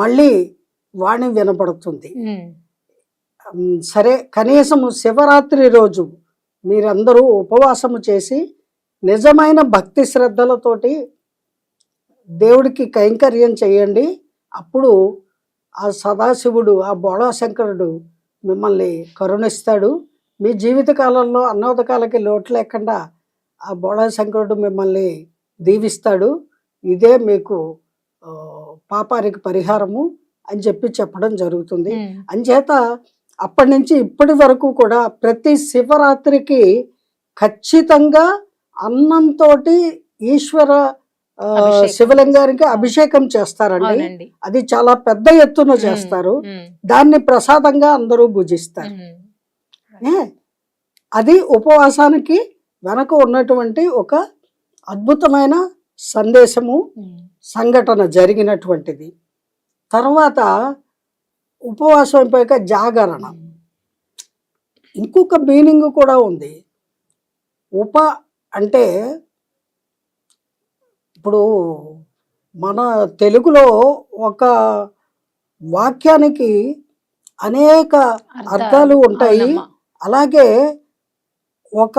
మళ్ళీ వాణి వినపడుతుంది. సరే కనీసం శివరాత్రి రోజు మీరందరూ ఉపవాసము చేసి నిజమైన భక్తి శ్రద్ధలతోటి దేవుడికి కైంకర్యం చేయండి. అప్పుడు ఆ సదాశివుడు ఆ బోళాశంకరుడు మిమ్మల్ని కరుణిస్తాడు. మీ జీవిత కాలంలో అన్నోదకాలకి లోటు లేకుండా ఆ బోళాశంకరుడు మిమ్మల్ని దీవిస్తాడు. ఇదే మీకు పాపానికి పరిహారము అని చెప్పి చెప్పడం జరుగుతుంది. అంచేత అప్పటి నుంచి ఇప్పటి వరకు కూడా ప్రతి శివరాత్రికి ఖచ్చితంగా అన్నంతో ఈశ్వర. శివలింగానికి అభిషేకం చేస్తారండి అది చాలా పెద్ద ఎత్తున చేస్తారు. దాన్ని ప్రసాదంగా అందరూ భుజిస్తారు? అది ఉపవాసానికి వెనక ఉన్నటువంటి ఒక అద్భుతమైన సందేశము. సంఘటన జరిగినటువంటిది. తర్వాత ఉపవాసం అయిపోయాక జాగరణ. ఇంకొక మీనింగ్ కూడా ఉంది. ఉప అంటే ఇప్పుడు మన తెలుగులో ఒక వాక్యానికి అనేక అర్థాలు ఉంటాయి. అలాగే ఒక